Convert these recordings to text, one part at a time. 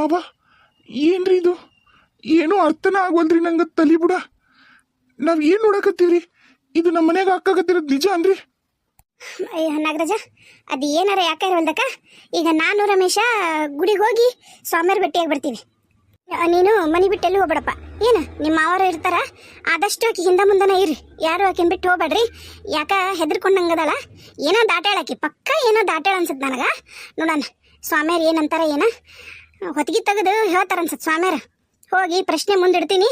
ಮಾವ ಏನ್ರಿ ಇದು? ಏನೂ ಅರ್ಥನ ಆಗೋಲ್ರಿ ನಂಗೆ ತಲಿ ಬುಡ. ನಾವು ಏನು ನೋಡಕತ್ತೀವ್ರಿ? ಇದು ನಮ್ಮ ಮನೆಗೆ ಹಾಕಾಕತ್ತಿರೋದು ನಿಜ ಅನ್ರಿ ಅಯ್ಯ, ನಾಗರಾಜ, ಅದು ಏನಾರ ಯಾಕೆ ಇರವಲ್ದಕ್ಕ? ಈಗ ನಾನು ರಮೇಶ ಗುಡಿಗೆ ಹೋಗಿ ಸ್ವಾಮಿಯರ್ ಭೇಟಿಯಾಗಿ ಬರ್ತೀವಿ ನೀನು ಮನೆ ಬಿಟ್ಟು ಎಲ್ಲಿ ಹೋಗ್ಬೇಡಪ್ಪ. ಏನು, ನಿಮ್ಮ ಅವರು ಇರ್ತಾರ? ಆದಷ್ಟು ಆಕೆ ಹಿಂದೆ ಮುಂದನ ಇರ್ರಿ. ಯಾರು ಆಕಿನ ಬಿಟ್ಟು ಹೋಗ್ಬೇಡ್ರಿ. ಯಾಕ ಹೆದರ್ಕೊಂಡಂಗದಳ ಏನೋ ದಾಟಾಳಕಿ ಪಕ್ಕ ಏನೋ ದಾಟಾಳ ಅನ್ಸುತ್ತೆ ನನಗ. ನೋಡೋಣ ಸ್ವಾಮಿಯರ್ ಏನಂತಾರ ಏನ? ಹೊತ್ತಿಗೆ ತೆಗೆದು ಹೇಳ್ತಾರೆ ಅನ್ಸತ್ ಸ್ವಾಮ್ಯಾರ ಹೋಗಿ ಪ್ರಶ್ನೆ ಮುಂದಿಡ್ತೀನಿ.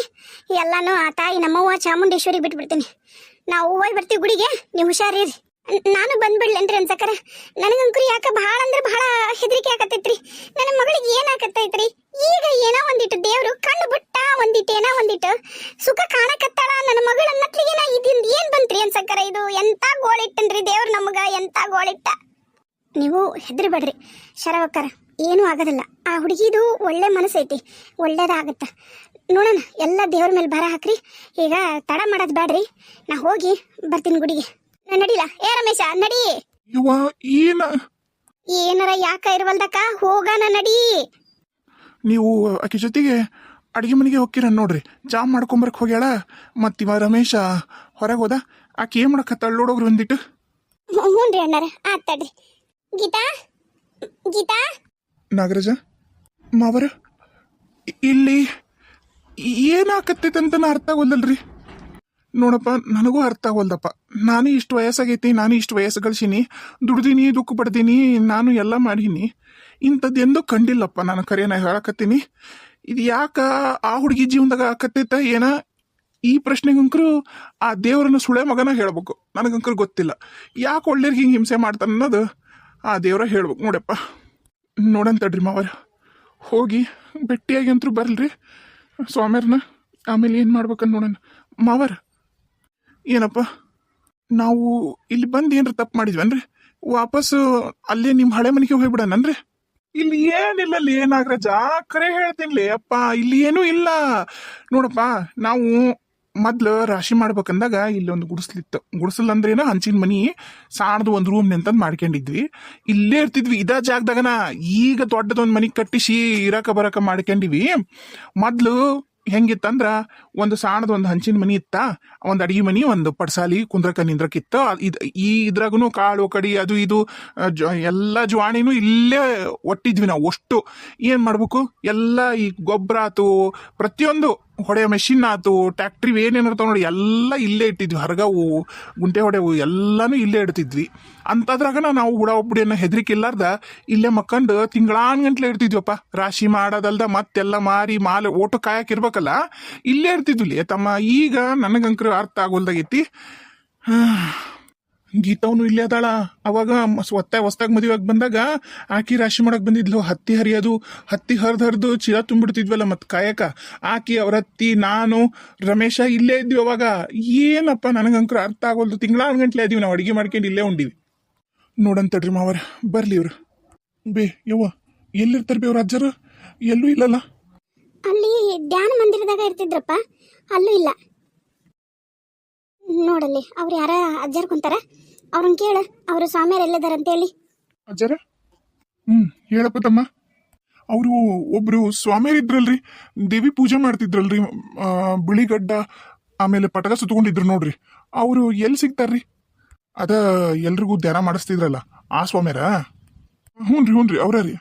ಎಲ್ಲಾನು ಆ ತಾಯಿ ನಮ್ಮವ್ವ ಚಾಮುಂಡೇಶ್ವರಿ ಬಿಟ್ಬಿಡ್ತೀನಿ. ನಾವು ಹೋಗಿ ಬರ್ತೀವಿ ಗುಡಿಗೆ, ನೀವು ಹುಷಾರಿರಿ. ನಾನು ಬಂದ್ಬಿಡ್ಲೇನ್ರಿ ಅನ್ಸಕರ. ನನಗಂಕರು ಯಾಕ ಬಹಳ ಅಂದ್ರೆ ಬಹಳ ಹೆದರಿಕೆ ಆಕತೈತ್ರಿ ನನ್ನ ಮಗಳಿಗೆ ಏನ್ ಆಕತ್ತೈತ್ರಿ ಈಗ ಏನೋ ಒಂದಿಟ್ಟು ದೇವ್ರು ಕಣ್ಣು ಬಿಟ್ಟ ಒಂದಿಟ್ಟು ಏನೋ ಒಂದಿಟ್ಟು ಸುಖ ಕಾಣಕತ್ತಾಳ. ನನ್ನ ಮಗಳ ಮಕ್ಳಿಗೆ ನಾ ಇದಿಂದ ಏನ್ ಬಂತ್ರಿ ಅನ್ಸಕರ? ಇದು ಎಂತ ಗೋಳಿಟ್ಟನ್ರಿ ದೇವ್ರು ನಮಗ, ಎಂತ ಗೋಳಿಟ್ಟ? ನೀವು ಹೆದರ್ಬೇಡ್ರಿ, ಶರವಕ್ಕರ. ಏನೂ ಆಗೋದಿಲ್ಲ. ಆ ಹುಡುಗಿದು ಒಳ್ಳೆ ಮನಸ್ಸೈತಿ. ಒಳ್ಳೇದಾಗತ್ತ. ನೋಡೋಣ ಎಲ್ಲ ದೇವ್ರ ಮೇಲೆ ಬರ ಹಾಕ್ರಿ. ಈಗ ತಡ ಮಾಡೋದು ಬೇಡ್ರಿ ನಾ ಹೋಗಿ ಬರ್ತೀನಿ ಗುಡಿಗೆ. ನಾ ನಡಿಲ? ಏ ರಮೇಶ ನಡಿ. ಇವ ಏನ? ಏನಾರ ಯಾಕ ಇರ್ವಲ್ದಕ್ಕ? ಹೋಗಣ ನಡಿ. ನೀವು ಆಕೆ ಜೊತೆಗೆ ಅಡಿಗೆ ಮನೆಗೆ ಹೋಗ್ತೀರ ನೋಡ್ರಿ. ಜಾ ಮಾಡ್ಕೊಂಬರ್ಕ ಹೋಗ್ಯಾಳ. ಮತ್ತಿವ ರಮೇಶ ಹೊರಗೆ ಹೋದ. ಆಕೆ ಏನ್ ಮಾಡಕತ್ತಾಳ ನೋಡೋಗ್ರಿ ಒಂದಿಟ್ಟು. ಹ್ಞೂ ರೀ ಅಣ್ಣಾರ. ಆತಡ್ರಿ ಗೀತಾ? ಗೀತಾ? ನಾಗರಾಜ? ಮಾವರ? ಇಲ್ಲಿ ಏನಾಕತ್ತೈತೆ ಅಂತ ಅರ್ಥ ಆಗೋಲ್ದಲ್ರಿ ನೋಡಪ್ಪ, ನನಗೂ ಅರ್ಥ ಆಗೋಲ್ದಪ್ಪ. ನಾನು ಇಷ್ಟು ವಯಸ್ಸಾಗೈತಿ, ನಾನು ಇಷ್ಟು ವಯಸ್ಸು ಗಳಿಸೀನಿ ದುಡ್ದೀನಿ, ದುಃಖ ಪಡ್ದೀನಿ, ನಾನು ಎಲ್ಲ ಮಾಡೀನಿ. ಇಂಥದ್ದೆಂದೂ ಕಂಡಿಲ್ಲಪ್ಪ ನಾನು ಕರೆಯನ ಹೇಳಕತ್ತೀನಿ. ಇದು ಯಾಕೆ ಆ ಹುಡುಗಿ ಜೀವನದಾಗ ಆಕತ್ತೈತ, ಏನ? ಈ ಪ್ರಶ್ನೆಗಂಕರು ಆ ದೇವರನ್ನ ಸುಳೆ ಮಗನ ಹೇಳ್ಬೇಕು. ನನಗಂಕರು ಗೊತ್ತಿಲ್ಲ. ಯಾಕೆ ಒಳ್ಳೆಯವ್ರಿಗೆ ಹಿಂಗೆ ಹಿಂಸೆ ಮಾಡ್ತಾನೆ ಅನ್ನೋದು ಆ ದೇವರ ಹೇಳ್ಬೇಕು ನೋಡಪ್ಪ. ನೋಡಂತಡ್ರಿ ಮಾವರ ಹೋಗಿ ಭೇಟಿಯಾಗಿ ಅಂತೂ ಬರಲ್ರಿ. ಸ್ವಾಮ್ಯಾರನ್ನ, ಆಮೇಲೆ ಏನು ಮಾಡ್ಬೇಕಂತ ನೋಡೋಣ. ಮಾವರ, ಏನಪ್ಪ? ನಾವು ಇಲ್ಲಿ ಬಂದು ಏನ್ರ ತಪ್ಪು ಮಾಡಿದ್ವನ್ರಿ? ವಾಪಸ್ ಅಲ್ಲೇ ನಿಮ್ಮ ಹಳೆ ಮನೆಗೆ ಹೋಗ್ಬಿಡೋಣನ್ರಿ? ಇಲ್ಲಿ ಏನಿಲ್ಲ ಅಲ್ಲಿ ಏನಾಗ್ರಜ ಕರೆ ಹೇಳ್ತೀನಿ ಅಪ್ಪ, ಇಲ್ಲಿ ಏನೂ ಇಲ್ಲ. ನೋಡಪ್ಪ, ನಾವು ಮೊದ್ಲು ರಾಶಿ ಮಾಡ್ಬೇಕಂದಾಗ ಇಲ್ಲಿ ಒಂದು ಗುಡಿಸ್ಲಿತ್ತು. ಗುಡಿಸಲ್ ಅಂದ್ರೇನ ಹಂಚಿನ ಮನಿ, ಸಾಣದ ಒಂದು ರೂಮ್ ನಿಂತ ಮಾಡ್ಕೊಂಡಿದ್ವಿ. ಇಲ್ಲೇ ಇರ್ತಿದ್ವಿ. ಇದ ಜಾಗದಾಗನ ಈಗ ದೊಡ್ಡದೊಂದು ಮನಿ ಕಟ್ಟಿಸಿ ಇರಕ ಬರಕ ಮಾಡ್ಕೊಂಡಿವಿ. ಮೊದ್ಲು ಹೆಂಗಿತ್ತಂದ್ರ ಒಂದು ಸಾಣದ ಒಂದು ಹಂಚಿನ ಮನಿ ಇತ್ತ. ಒಂದು ಅಡಿಗೆ ಮನಿ, ಒಂದು ಪಡ್ಸಾಲಿ ಕುಂದ್ರಕ ನಿಂದ್ರಕ್ಕಿತ್ತ ಇದು ಈ ಇದ್ರಾಗೂ ಕಾಳು, ಕಡಿ, ಅದು ಇದು ಎಲ್ಲ ಜ್ವಾಣಿನೂ ಇಲ್ಲೇ ಒಟ್ಟಿದ್ವಿ ನಾವು ಅಷ್ಟು. ಏನು ಮಾಡ್ಬೇಕು? ಎಲ್ಲ ಈ ಗೊಬ್ಬರ ಆತು, ಪ್ರತಿಯೊಂದು ಹೊಡೆ ಮೆಷಿನ್ ಆತು ಟ್ಯಾಕ್ಟ್ರಿ ಏನೇನಿರ್ತಾವ ನೋಡಿ, ಎಲ್ಲ ಇಲ್ಲೇ ಇಟ್ಟಿದ್ವಿ. ಹರಗವು ಗುಂಟೆ ಹೊಡೆವು ಎಲ್ಲಾನು ಇಲ್ಲೇ ಇಡ್ತಿದ್ವಿ. ಅಂಥದ್ರಾಗನ ನಾವು ಹುಡ ಒಬ್ಬಡಿಯನ್ನ ಹೆದರಿಕೆ ಇಲ್ಲಾರ್ದ, ಇಲ್ಲೇ ಮಕ್ಕಂಡು ತಿಂಗಳಾನ್ಗಂಟ್ಲೆ ಇಡ್ತಿದ್ವಪ್ಪ. ರಾಶಿ ಮಾಡೋದಲ್ದ ಮತ್ತೆಲ್ಲ ಮಾರಿ ಮಾಲೆ ಓಟ ಕಾಯಕ್ ಇರ್ಬೇಕಲ್ಲ, ಇಲ್ಲೇ ಇರ್ತಿದ್ವಿ ತಮ್ಮ. ಈಗ ನನಗಂಕರು ಅರ್ಥ ಆಗೋಲ್ದಾಗೈತಿ. ಗೀತವನು ಇಲ್ಲೇ ಅದಾಳ. ಅವಾಗ ಒತ್ತ ಹೊಸ್ತಾಗ ಮದುವೆಯಾಗಿ ಬಂದಾಗ ಆಕಿ ರಾಶಿ ಮಾಡಕ್ ಬಂದಿದ್ಲು. ಹತ್ತಿ ಹರಿಯೋದು, ಹತ್ತಿ ಹರಿದು ಹರಿದು ಚೀಲ ತುಂಬಿಡ್ತಿದ್ವಲ್ಲ ಮತ್ ಕಾಯಕ. ಆಕಿ ಅವ್ರ ಹತ್ತಿ ನಾನು, ರಮೇಶ ಇಲ್ಲೇ ಇದ್ವಿ ಅವಾಗ. ಏನಪ್ಪ ನನಗಂಕರು ಅರ್ಥ ಆಗೋಲ್ದು. ತಿಂಗಳ ಗಂಟ್ಲೆ ಇದೀವಿ. ನಾವು ಅಡಿಗೆ ಮಾಡ್ಕೊಂಡು ಇಲ್ಲೇ ಉಂಡಿವಿ. ನೋಡಂತಡ್ರಿ ಮಾವರ. ಬರ್ಲಿ ಇವ್ರು. ಬೇ, ಯವ್ವ, ಎಲ್ಲಿರ್ತಾರ ಬೇ ಅವ್ರ ಅಜ್ಜರು? ಎಲ್ಲೂ ಇಲ್ಲಲ್ಲ? ಅಲ್ಲಿ ಧ್ಯಾನ ಮಂದಿರದಾಗ ಇರ್ತಿದ್ರಪ್ಪ. ಅಲ್ಲೂ ಇಲ್ಲ. ನೋಡಲ್ಲಿ, ಅವ್ರು ಯಾರ ಅಜ್ಜರ್ ಕುಂತಾರ? ಅವ್ರನ್ನ ಕೇಳು, ಅವರು ಸ್ವಾಮಿಯರ್ ಅಂತ ಹೇಳಿ. ಅಜ್ಜರ? ಹ್ಮ್, ಹೇಳಪ್ಪ ತಮ್ಮ. ಅವರು ಒಬ್ರು ಸ್ವಾಮಿಯರ್ ಇದ್ರಲ್ರಿ, ದೇವಿ ಪೂಜೆ ಮಾಡ್ತಿದ್ರಲ್ರಿ ಬಿಳಿಗಡ್ಡ ಆಮೇಲೆ ಪಟಕ ಸುತ್ಕೊಂಡಿದ್ರು ನೋಡ್ರಿ. ಅವರು ಎಲ್ಲಿ ಸಿಗ್ತಾರ್ರಿ? ಅದ ಎಲ್ರಿಗೂ ಧ್ಯಾನ ಮಾಡಿಸ್ತಿದ್ರಲ್ಲ, ಆ ಸ್ವಾಮಿಯರ ಹ್ಞೂ ರೀ ಹ್ಞೂ ರೀ ಅವ್ರ ರೀ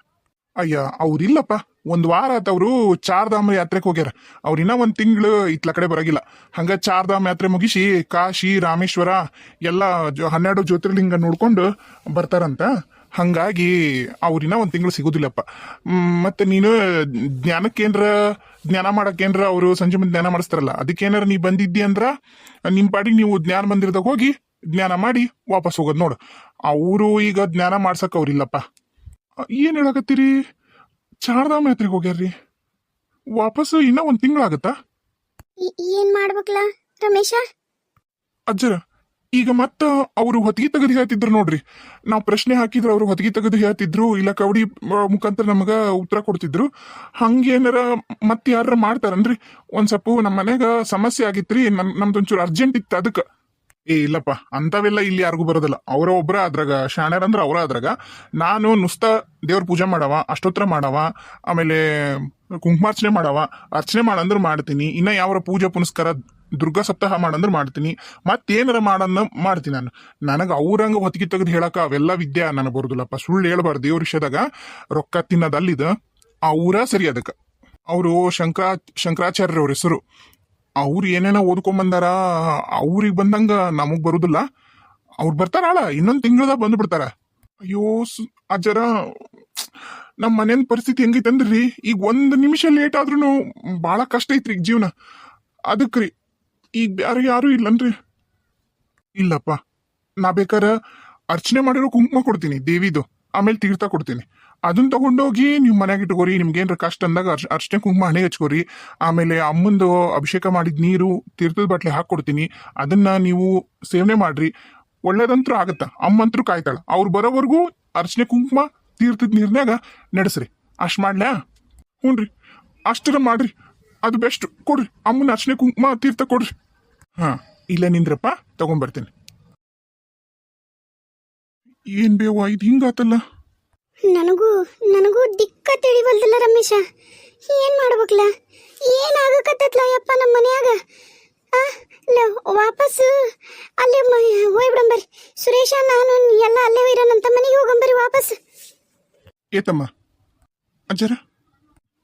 ಅಯ್ಯ, ಅವ್ರಿಲ್ಲಪ್ಪ. ಒಂದ್ ವಾರ ಆತ ಅವರು ಚಾರ್ಧಾಮ ಯಾತ್ರೆಗೆ ಹೋಗ್ಯಾರ. ಅವ್ರ ಇನ್ನ ಒಂದ್ ತಿಂಗಳು ಇತ್ಲ ಕಡೆ ಬರೋಗಿಲ್ಲ. ಹಂಗ ಚಾರ್ಧಾಮ ಯಾತ್ರೆ ಮುಗಿಸಿ ಕಾಶಿ ರಾಮೇಶ್ವರ ಎಲ್ಲ ಹನ್ನೆರಡು ಜ್ಯೋತಿರ್ಲಿಂಗ ನೋಡ್ಕೊಂಡು ಬರ್ತಾರಂತ. ಹಂಗಾಗಿ ಅವ್ರಿನ್ನ ಒಂದ್ ತಿಂಗಳು ಸಿಗೋದಿಲ್ಲಪ್ಪ. ಮತ್ತೆ ನೀನು ಜ್ಞಾನಕ್ಕೇನ್ರ ಜ್ಞಾನ ಮಾಡಕ್ಕೇನ್ರ ಅವರು ಸಂಜೆ ಮುಂದೆ ಜ್ಞಾನ ಮಾಡಿಸ್ತಾರಲ್ಲ, ಅದಕ್ಕೇನಾರ ನೀ ಬಂದಿದ್ದಿ ಅಂದ್ರ ನಿಮ್ ಪಾಡಿಗೆ ನೀವು ಜ್ಞಾನ ಮಂದಿರದಾಗ ಹೋಗಿ ಜ್ಞಾನ ಮಾಡಿ ವಾಪಸ್ ಹೋಗೋದು ನೋಡು. ಅವರು ಈಗ ಜ್ಞಾನ ಮಾಡ್ಸಕ್ ಅವ್ರಿಲ್ಲಪ್ಪ. ಏನ್ ಹೇಳಕತ್ತೀರಿ? ಚಾರ್ಧಾಮ ಯಾತ್ರೆಗೆ ಹೋಗ್ಯಾರ್ರಿ. ವಾಪಸ್ ಇನ್ನ ಒಂದ್ ತಿಂಗಳಾಗತ್ತಾ? ಏನ್ ಮಾಡ್ಬೇಕಲ್ಲ ರಮೇಶ? ಅಜ್ಜರ ಈಗ ಮತ್ತ ಅವರು ಹೊತ್ತಿಗೆ ತೆಗೆದು ಹೇಳ್ತಿದ್ರು ನೋಡ್ರಿ. ನಾವು ಪ್ರಶ್ನೆ ಹಾಕಿದ್ರು ಅವರು ಹೊತ್ತಿಗೆ ತೆಗೆದು ಹೇಳ್ತಿದ್ರು ಇಲ್ಲ ಕವಡಿ ಮುಖಾಂತರ ನಮಗ ಉತ್ತರ ಕೊಡ್ತಿದ್ರು. ಹಂಗೇನಾರ ಮತ್ತೆ ಯಾರ ಮಾಡ್ತಾರನ್ರಿ? ಒಂದ್ ಸ್ವಲ್ಪ ನಮ್ಮ ಮನೆಗ ಸಮಸ್ಯೆ ಆಗಿತ್ರಿ ನಮ್ ನಮ್ದೊಂಚೂರು ಅರ್ಜೆಂಟ್ ಇತ್ತು ಅದಕ್ಕೆ. ಏ, ಇಲ್ಲಪ್ಪ, ಅಂತವೆಲ್ಲ ಇಲ್ಲಿ ಯಾರಿಗೂ ಬರೋದಿಲ್ಲ. ಅವರ ಒಬ್ರ ಅದ್ರಾಗ, ಶಾಣ್ಯರ ಅಂದ್ರೆ ಅವರ ಅದ್ರಾಗ. ನಾನು ನುಸ್ತ ದೇವ್ರ ಪೂಜೆ ಮಾಡವ, ಅಷ್ಟೋತ್ರ ಮಾಡವ, ಆಮೇಲೆ ಕುಂಕುಮಾರ್ಚನೆ ಮಾಡವ, ಅರ್ಚನೆ ಮಾಡಂದ್ರೆ ಮಾಡ್ತೀನಿ, ಇನ್ನ ಯಾವ ಪೂಜೆ ಪುನಸ್ಕಾರ ದುರ್ಗಾ ಸಪ್ತಾಹ ಮಾಡಂದ್ರೆ ಮಾಡ್ತೀನಿ, ಮತ್ತೇನಾರ ಮಾಡನ್ನ ಮಾಡ್ತೀನಿ ನಾನು. ನನಗೆ ಅವ್ರಂಗೆ ಹೊತ್ತಿಗೆ ತೆಗೆದು ಹೇಳಕ ಅವೆಲ್ಲ ವಿದ್ಯೆ ನನಗೆ ಬರೋದಿಲ್ಲಪ್ಪ. ಸುಳ್ಳು ಹೇಳ್ಬಾರ್ದು ದೇವ್ರ ವಿಷಯದಾಗ. ರೊಕ್ಕ ತಿನ್ನದಲ್ಲಿದ, ಅವರ ಸರಿ ಅದಕ್ಕೆ. ಅವರು ಶಂಕರಾ, ಶಂಕರಾಚಾರ್ಯರವ್ರ ಹೆಸರು. ಅವ್ರು ಏನೇನೋ ಓದ್ಕೊಂಬಂದಾರ ಅವ್ರಿಗೆ ಬಂದಂಗ ನಮಗ್ ಬರುದಿಲ್ಲ. ಅವ್ರು ಬರ್ತಾರಾಳ ಇನ್ನೊಂದ್ ತಿಂಗಳದಾಗ ಬಂದು ಬಿಡ್ತಾರ ಅಯ್ಯೋ ಅಜ್ಜರ ನಮ್ಮ ಮನೆಯ ಪರಿಸ್ಥಿತಿ ಹೆಂಗೈತೆ ಅಂದ್ರಿ? ಈಗ ಒಂದ್ ನಿಮಿಷ ಲೇಟ್ ಆದ್ರೂ ಬಹಳ ಕಷ್ಟ ಐತ್ರಿ ಈಗ ಜೀವನ. ಅದಕ್ರಿ, ಈಗ ಬ್ಯಾರ ಯಾರು ಇಲ್ಲನ್ರಿ. ಇಲ್ಲಪ್ಪ, ನಾ ಬೇಕಾರ ಅರ್ಚನೆ ಮಾಡಿರೋ ಕುಂಕುಮ ಕೊಡ್ತೀನಿ ದೇವಿದು, ಆಮೇಲೆ ತೀರ್ಥ ಕೊಡ್ತೀನಿ. ಅದನ್ನ ತಗೊಂಡೋಗಿ ನೀವು ಮನೆಗೆ ಇಟ್ಕೋರಿ ನಿಮ್ಗೇನು ಕಷ್ಟ ಅಂದಾಗ ಅಷ್ಟೇ ಕುಂಕುಮ, ಹಣೆ ಹಚ್ಕೋರಿ. ಆಮೇಲೆ ಅಮ್ಮಂದು ಅಭಿಷೇಕ ಮಾಡಿದ ನೀರು ತೀರ್ಥದ ಬಟ್ಲೆ ಹಾಕೊಡ್ತೀನಿ ಅದನ್ನ ನೀವು ಸೇವನೆ ಮಾಡ್ರಿ. ಒಳ್ಳೇದಂತೂ ಆಗತ್ತ. ಅಮ್ಮಂತ್ರು ಕಾಯ್ತಾಳ. ಅವ್ರು ಬರೋವರೆಗೂ ಅರ್ಚನೆ ಕುಂಕುಮ, ತೀರ್ಥದ ನೀರ್ನಾಗ ನಡೆಸ್ರಿ. ಅಷ್ಟ್ ಹ್ಞೂ ಹ್ಞೂನ್ರಿ ಅಷ್ಟರ ಮಾಡ್ರಿ. ಅದು ಬೆಸ್ಟ್. ಕೊಡ್ರಿ. ಅಮ್ಮನ ಅರ್ಚನೆ ಕುಂಕುಮ, ತೀರ್ಥ ಕೊಡ್ರಿ. ಹಾಂ, ಇಲ್ಲ ನಿಂದ್ರಪ್ಪ. ತಗೊಂಬರ್ತೀನಿ ಏನು ಬೇವ ಇದು ಹಿಂಗಾತಲ್ಲ? ನನಗೂ ನನಗೂ ದಿಕ್ಕ ತಿಳಿವಲ್ದಲ್ಲ ರಮೇಶ. ಏನ್ ಮಾಡ್ಬೇಕಲ್ಲ ಏನಾಗಕತ್ತತ್ಲ ಯಪ್ಪ ನಮ್ಮ ಮನ್ಯಾಗ? ವಾಪಸ್ ಅಲ್ಲೇ ಹೋಯ್ ಹೋಗ್ಬಿಡಂಬರಿ ಸುರೇಶ, ನಾನು, ಎಲ್ಲ ಅಲ್ಲೇ ಇರೋಣಂತ ಮನೆಗೆ ಹೋಗಂಬರಿ ವಾಪಸ್ ಏತಮ್ಮ? ಅಜ್ಜರ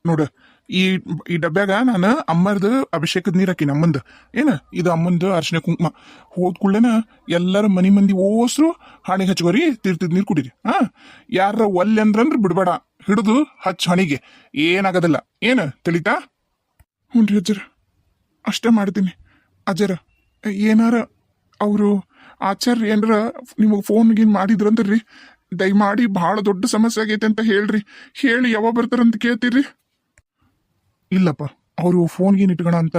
ನೋಡ ಈ ಈ ಡಬ್ಯಾಗ ನಾನು ಅಮ್ಮರ್ದು ಅಭಿಷೇಕದ ನೀರು ಹಾಕಿನ ಅಮ್ಮಂದು ಏನು? ಇದು ಅಮ್ಮಂದು ಅರ್ಶಿನ ಕುಂಕುಮ. ಹೋದ್ ಕೂಡಲೇನ ಎಲ್ಲರ ಮನಿ ಮಂದಿ ಓಸ್ರು ಹಣಿಗೆ ಹಚ್ಕೋರಿ ತೀರ್ಥದ ನೀರು ಕುಡೀರಿ. ಹಾಂ? ಯಾರ ಒಲ್ಲೆ ಅಂದ್ರಂದ್ರ ಬಿಡಬೇಡ. ಹಿಡಿದು ಹಚ್ಚ ಹಣಿಗೆ. ಏನಾಗೋದಿಲ್ಲ. ಏನು? ತಿಳಿತಾ? ಹ್ಞೂ ಅಜ್ಜರ, ಅಷ್ಟೇ ಮಾಡ್ತೀನಿ. ಅಜ್ಜರ, ಏನಾರ ಅವರು ಆಚಾರ್ಯ ಏನಾರ ನಿಮಗೆ ಫೋನ್ ಗೀನ್ ಮಾಡಿದ್ರಂದ್ರಿ, ದಯಮಾಡಿ ಭಾಳ ದೊಡ್ಡ ಸಮಸ್ಯೆ ಆಗೈತೆ ಅಂತ ಹೇಳ್ರಿ. ಹೇಳಿ ಯಾವಾಗ ಬರ್ತಾರಂತ ಕೇಳ್ತೀರಿ? ಇಲ್ಲಪ್ಪ. ಅವರು ಫೋನ್ ಗೀನ್ ಇಟ್ಕೋಣ ಅಂತ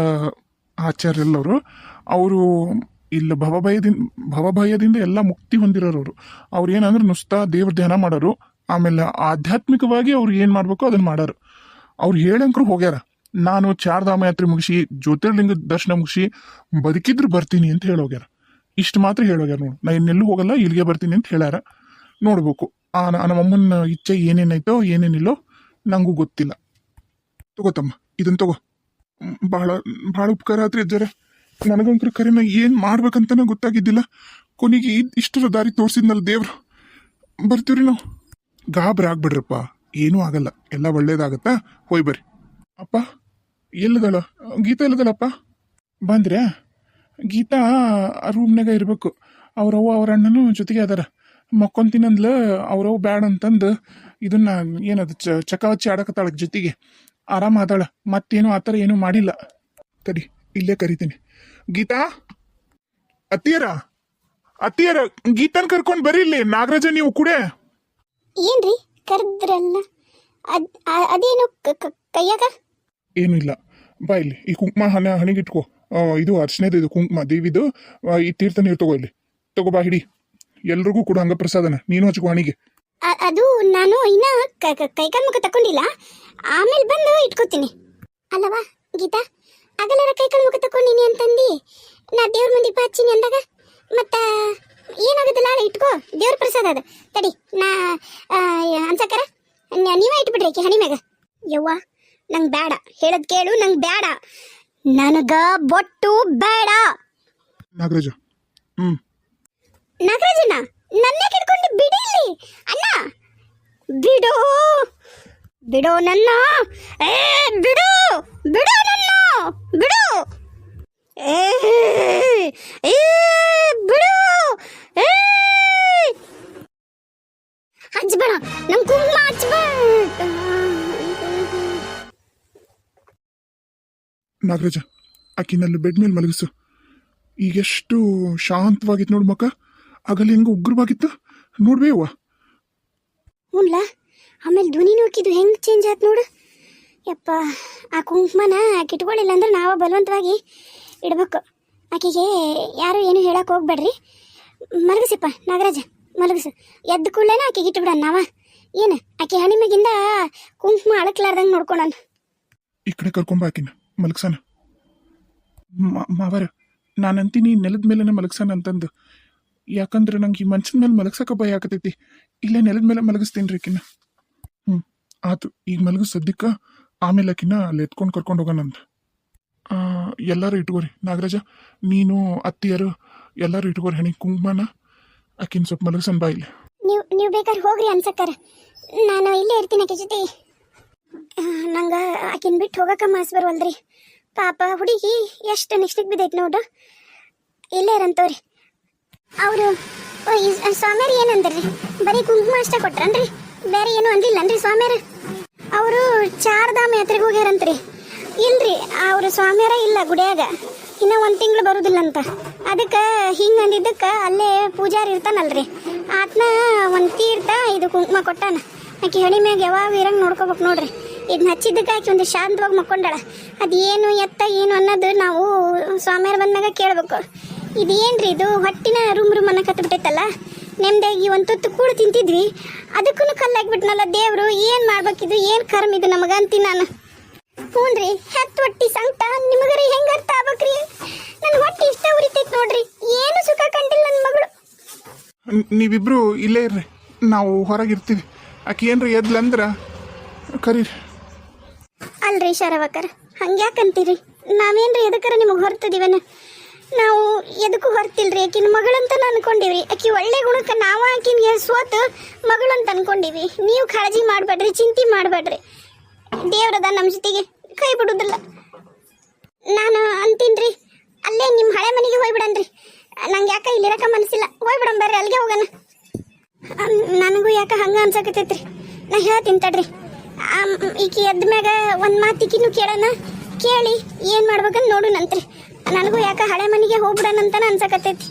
ಆಚಾರ್ಯ ಎಲ್ಲವರು ಅವರು ಇಲ್ಲ ಭವಭಯದಿಂದ ಭವಭಯದಿಂದ ಎಲ್ಲ ಮುಕ್ತಿ ಹೊಂದಿರೋರು ಅವರು. ಏನಂದ್ರೆ ನುಸ್ತಾ ದೇವ್ರ ಧ್ಯಾನ ಮಾಡೋರು, ಆಮೇಲೆ ಆಧ್ಯಾತ್ಮಿಕವಾಗಿ ಅವ್ರು ಏನು ಮಾಡಬೇಕು ಅದನ್ನು ಮಾಡೋರು. ಅವ್ರು ಹೇಳಂಕ್ರು ಹೋಗ್ಯಾರ. ನಾನು ಚಾರ್ಧಾಮ ಯಾತ್ರೆ ಮುಗಿಸಿ, ಜ್ಯೋತಿರ್ಲಿಂಗ ದರ್ಶನ ಮುಗಿಸಿ ಬದುಕಿದ್ರು ಬರ್ತೀನಿ ಅಂತ ಹೇಳೋಗ್ಯಾರ ಇಷ್ಟು ಮಾತ್ರ ಹೇಳೋಗ್ಯಾರ ನೋಡು. ನಾ ಇನ್ನೆಲ್ಲೂ ಹೋಗಲ್ಲ, ಇಲ್ಲಿಗೆ ಬರ್ತೀನಿ ಅಂತ ಹೇಳ್ಯಾರ. ನೋಡ್ಬೇಕು. ಆ ನಮ್ಮಮ್ಮನ ಇಚ್ಛೆ ಏನೇನೈತೋ, ಏನೇನಿಲ್ಲೋ ನನಗೂ ಗೊತ್ತಿಲ್ಲ. ತಗೋತಮ್ಮ. ಇದನ್ನ ತಗೋ. ಬಹಳ ಬಹಳ ಉಪಕಾರ ಆದ್ರೆ ಅಜ್ಜರ. ನನಗಂತರ ಕರೆನ ಏನು ಮಾಡ್ಬೇಕಂತನೇ ಗೊತ್ತಾಗಿದ್ದಿಲ್ಲ. ಕೊನೆಗೆ ಇಷ್ಟರ ದಾರಿ ತೋರಿಸಿದ್ನಲ್ಲ ದೇವ್ರು. ಬರ್ತೀವ್ರಿ ನಾವು. ಗಾಬ್ರಿ ಆಗ್ಬಿಡ್ರಪ್ಪ. ಏನೂ ಆಗಲ್ಲ. ಎಲ್ಲ ಒಳ್ಳೇದಾಗತ್ತಾ? ಹೋಯ್ ಬರ್ರಿ. ಅಪ್ಪ ಎಲ್ಲದಳ ಗೀತಾ ಎಲ್ಲದಳಪ್ಪ ಬಂದ್ರೆ ಗೀತಾ ರೂಮ್ನಾಗ ಇರಬೇಕು. ಅವ್ರವ್ವ ಅವ್ರ ಅಣ್ಣನೂ ಜೊತೆಗೆ ಅದಾರ. ಮಕ್ಕೊಂತೀನಂದ್ಲ ಅವ್ರವ್ ಬ್ಯಾಡ ಅಂತಂದು ಇದನ್ನ ಏನದು ಚ ಚಕ ಹಚ್ಚಿ ಆಡಕತ್ತಾಳ ಜೊತೆಗೆ. ಆರಾಮ ಆದಾಳ ಮತ್ತೇನು ಆ ಥರ ಏನೂ ಮಾಡಿಲ್ಲ. ತಡಿ ಇಲ್ಲೇ ಕರಿತೀನಿ. ಗೀತಾ? ಅತ್ತಿಯರ? ಅತ್ತಿಯರ ಗೀತನ್ ಕರ್ಕೊಂಡು ಇಲ್ಲಿ. ನಾಗರಾಜ ನೀವು ಕುಡೆ. ಏನ್ರಿ? ಕರೆದ್ರಲ್ಲ. ಅದ್ ಆ- ಅದೇನು ಕ- ಕ- ಕೈಯಾಗ? ಏನೂ ಇಲ್ಲ. ಬಾ ಇಲ್ಲಿ. ಈ ಕುಂಕುಮ ಹಣ ಹಣಿಗಿಟ್ಕೋ. ಆ, ಇದು ಅರ್ಚನೆದು ಇದು ಕುಂಕುಮ. ದೇವಿದು ಆ, ಈ ತೀರ್ಥ ನೀರು ತಗೋ ಇಲ್ಲಿ. ತಗೋ ಬಾ ಹಿಡಿ. ಎಲ್ರಿಗೂ ಕೂಡ ಹಂಗ ಪ್ರಸಾದನ ನೀನು ಹಚ್ಕೋ ಹಣಿಗೆ. ಅದು ನಾನು ಇನ್ನ ಕೈ ಕೈ ಕೈಕಾಲ್ ಮುಖ ತಕೊಂಡಿಲ್ಲ ಆಮೇಲೆ ಬಂದು ಇಟ್ಕೋತೀನಿ. ಅಲ್ಲವಾ ಗೀತಾ? ಆಗಲರ ಕೈಕಾಲ್ ಮುಖ ತಕೊಂಡಿನಿ ಅಂತಂದು. ನಾ ದೇವ್ರ ಮುಂದೆ ಹಚ್ಚಿನಿ ಅಂದಾಗ. ಮತ್ತ ಏನಾಗುತ್ತಲ್ಲ ಅಲ್ಲ ಇಟ್ಕೋ. ದೇವ್ರ ಪ್ರಸಾದ ಅದು. ತಡಿ ನಾ ಅನ್ಸಕರ ನೀವೇ ಇಟ್ಬಿಡ್ರಿ ಆಕೆ ಹಣಿ ಮ್ಯಾಗ ಯವ್ವ ನಂಗೆ ಬೇಡ ಹೇಳದ್ ಕೇಳು ನಂಗೆ ಬೇಡ ನನಗ ಬೊಟ್ಟು ಬೇಡ. ನಾಗರಾಜ. ಹ್ಮ್. ನಾಗರಾಜನ? ನನ್ನೇ ಕಿಡ್ಕೊಂಡು ಬಿಡಿ ಇಲ್ಲಿ. ಅಣ್ಣ, ಬಿಡು. ಬಿಡು ನನ್ನ. ಏ, ಬಿಡು. ಬಿಡು ನನ್ನ. ಬಿಡು. ಏ ಏ, ಬಿಡು. ಏ. ಹಚ್ಬೇಡ. ನಮ್ ಕುಂಕುಮ ಹಚ್ಬೇಡ. ನಾಗರಾಜ ಆಕಿನಲ್ಲಿ ಬೆಡ್ ಮೇಲೆ ಮಲಗಿಸು. ಈಗೆಷ್ಟು ಶಾಂತವಾಗಿತ್ತು ನೋಡು ಮಕ್ಕ. ಆಗಲ್ಲ ಹೆಂಗ ಉಗ್ರವಾಗಿತ್ತು. ನೋಡ್ಬೇವ ಹ್ಞೂನ್ಲ ಆಮೇಲೆ ಧ್ವನಿ ನೋಡ್ಕಿದ್ದು ಹೆಂಗೆ ಚೇಂಜ್ ಆಯ್ತು ನೋಡು. ಯಪ್ಪ ಆ ಕುಂಕುಮನ ಆಕೆ ಇಟ್ಕೊಳ್ಳಿಲ್ಲ ಅಂದ್ರೆ ನಾವು ಬಲವಂತವಾಗಿ ಇಡ್ಬೇಕು. ಆಕೆಗೆ ಯಾರು ಏನು ಹೇಳಕ್ಕೆ ಹೋಗ್ಬೇಡ್ರಿ. ಮಲಗಿಸಿಪ್ಪ ನಾಗರಾಜ ಮಲಗಿಸು. ಎದ್ದ ಕೂಡಲೇ ಆಕೆಗೆ ಇಟ್ಬಿಡೋಣ ನಾವ. ಏನು ಆಕೆ ಹಣಿಮೆಗಿಂದ ಕುಂಕುಮ ಅಳಕ್ಲಾರ್ದಂಗೆ ನೋಡ್ಕೊಳಣ ಈ ಕಡೆ ಕರ್ಕೊಂಬ ಆಕಿನ ಮಲಗ್ಸಾನ. ಮಾವರ ನಾನು ಅಂತೀನಿ ನೆಲದ ಮೇಲೇ ಮಲಗ್ಸಾನ ಅಂತಂದು. ಯಾಕಂದ್ರೆ ನಂಗೆ ಈ ಮಂಚದ ಮೇಲೆ ಮಲಗ್ಸಕ್ಕೆ ಭಯ ಆಗತೈತಿ. ಇಲ್ಲೇ ನೆಲದ ಮೇಲೆ ಮಲಗಿಸ್ತೀನಿ ರೀ ಆಕಿನ ಹ್ಞೂ ಆತು ಈಗ ಮಲಗಿಸ್ ಸದ್ಯಕ್ಕೆ ಆಮೇಲೆ ಆಕಿನ ಅಲ್ಲಿ ಎತ್ಕೊಂಡು ಕರ್ಕೊಂಡು ಹೋಗೋಣಂತ ಎಲ್ಲರೂ ಇಟ್ಕೋರಿ. ನಾಗರಾಜ, ನೀನು, ಅತ್ತಿಯರು ಎಲ್ಲರೂ ಇಟ್ಕೋರಿ ಹೆಣಿಗೆ ಕುಂಕುಮನ. ಆಕಿನ ಸ್ವಲ್ಪ ಮಲಗಿಸನ್ ಬಾ ಇಲ್ಲಿ. ನೀವು ನೀವು ಬೇಕಾದ್ರೆ ಹೋಗ್ರಿ ಅನ್ಸಕ್ಕಾರ. ನಾನು ಇಲ್ಲೇ ಇರ್ತೀನಿ ಆಕೆ ಜೊತೆ. ನಂಗೆ ಆಕಿನ ಬಿಟ್ಟು ಹೋಗಕ್ಕೆ ಮಾಸ್ ಬರವಲ್ದ್ರಿ. ಪಾಪ ಹುಡುಗಿ ಎಷ್ಟು ನೆಕ್ಸ್ಟಿಗೆ ಬಿದ್ದೈತೆ ನೋಡು. ಇಲ್ಲೇ ಇರಂತವ್ರಿ. ಅವರು ಸ್ವಾಮಿಯರು ಏನಂದ್ರಿ? ಬರೀ ಕುಂಕುಮ ಅಷ್ಟೇ ಕೊಟ್ರನ್ರಿ? ಬೇರೆ ಏನು ಅಂದಿಲ್ಲನ್ರಿ ಸ್ವಾಮಿಯರು ಅವರು ಚಾರ್ಧಾಮ ಯಾತ್ರೆಗೆ ಹೋಗ್ಯಾರಂತ್ರಿ. ಇಲ್ರಿ, ಅವರು ಸ್ವಾಮಿಯರ ಇಲ್ಲ ಗುಡಿಯಾಗ. ಇನ್ನ ಒಂದ್ ತಿಂಗಳು ಬರುದಿಲ್ಲಂತ. ಅದಕ್ಕೆ ಹಿಂಗ ಅಂದಿದ್ದಕ್ಕೆ ಅಲ್ಲೇ ಪೂಜಾರಿ ಇರ್ತಾನಲ್ರಿ. ಆತ್ನ ಒಂದ್ ತೀರ್ಥ, ಇದು ಕುಂಕುಮ ಕೊಟ್ಟಾನ. ಆಕಿ ಹಳಿ ಮ್ಯಾಗ ಯಾವಾಗ ಇರಂಗ್ ನೋಡ್ಕೋಬೇಕು ನೋಡ್ರಿ. ಇದನ್ನ ಹಚ್ಚಿದ್ದಕ್ಕೆ ಆಕಿ ಒಂದು ಶಾಂತವಾಗಿ ಮಕ್ಕೊಂಡಾಳ. ಅದೇನು ಎತ್ತ ಏನು ಅನ್ನೋದು ನಾವು ಸ್ವಾಮಿಯರ್ ಬಂದಾಗ ಕೇಳ್ಬೇಕು. ಇದೇನ್ರಿ ಇದು? ಹೊಟ್ಟಿನ ರೂಮ್ ರೂಮ್ ಅನ್ನ ಕತ್ಬಿಟ್ಟೈತಲ್ಲ ನೆಮ್ಮದಿಯಾಗಿ ಒಂದು ತುತ್ತು ಕೂಡ ತಿಂತಿದ್ವಿ. ಅದಕ್ಕೂ ಕಲ್ಲಾಗ್ಬಿಟ್ನಲ್ಲ ದೇವ್ರು ಏನ್ ಮಾಡ್ಬೇಕಿದು ಏನ್ ಕರ್ಮ ಇದು ನಮಗ ಅಂತೀನಿ ನಾನು. ಹ್ಞೂನ್ರಿ ಹೆತ್ ಹೊಟ್ಟಿ ಸಂಕಟ. ನಿಮಗರಿ ಹೆಂಗ ಅರ್ಥ ಆಗ್ಬೇಕ್ರಿ? ನನ್ನ ಹೊಟ್ಟಿ ಇಷ್ಟ ಉರಿತೈತ್ ನೋಡ್ರಿ. ಏನು ಸುಖ ಕಂಡಿಲ್ಲ ನನ್ನ ಮಗಳು. ನೀವಿಬ್ರು ಇಲ್ಲೇ ಇರ್ರಿ. ನಾವು ಹೊರಗಿರ್ತೀವಿ. ಆಕೆ ಏನ್ರಿ ಎದ್ಲಂದ್ರ ಕರೀರಿ. ಅಲ್ರಿ ಶರವಕರ್ ಹಂಗ್ಯಾಕಂತೀರಿ? ನಾವೇನ್ರಿ ಎದಕ್ಕರ ನಿಮಗೆ ಹೊರ್ತದಿವನ ನಾವು ಎದಕ್ಕೂ ಹೊರ್ತಿಲ್ರಿ ಆಕಿನ ಮಗಳಂತ ಅನ್ಕೊಂಡಿವ್ರಿ. ಆಕಿ ಒಳ್ಳೆ ಗುಣಕ್ಕೆ ನಾವು ಆಕಿನ ಸ್ವತ್ ಮಗಳಂತ ಅನ್ಕೊಂಡಿವಿ. ನೀವು ಕಾಳಜಿ ಮಾಡಬೇಡ್ರಿ, ಚಿಂತೆ ಮಾಡಬೇಡ್ರಿ. ದೇವ್ರದ ನಮ್ಮ ಜೊತೆಗೆ, ಕೈ ಬಿಡುದಿಲ್ಲ. ನಾನು ಅಂತೀನ್ರಿ, ಅಲ್ಲೇ ನಿಮ್ಮ ಹಳೆ ಮನೆಗೆ ಹೋಗ್ಬಿಡನ್ರಿ. ನಂಗೆ ಯಾಕೆ ಇಲ್ಲಿರಕ ಮನಸ್ಸಿಲ್ಲ ಹೋಗ್ಬಿಡಂ ಬರ್ರಿ ಅಲ್ಲಿಗೆ ಹೋಗೋಣ. ನನಗೂ ಯಾಕೆ ಹಂಗ ಅನ್ಸಕತೈತ್ರಿ ನಾ ಹೇಳ್ತೀನಿ ತಡ್ರಿ. ಈಕಿ ಎದ್ದ ಮ್ಯಾಗ ಒಂದು ಮಾತು ಈಕಿನೂ ಕೇಳೋಣ. ಕೇಳಿ ಏನು ಮಾಡ್ಬೇಕಂತ ನೋಡುನಂತ್ರಿ ನನಗೂ ಯಾಕೆ ಹಳೆ ಮನೆಗೆ ಹೋಗ್ಬಿಡೋಣಂತ ಅನ್ಸಕತ್ತೈತಿ.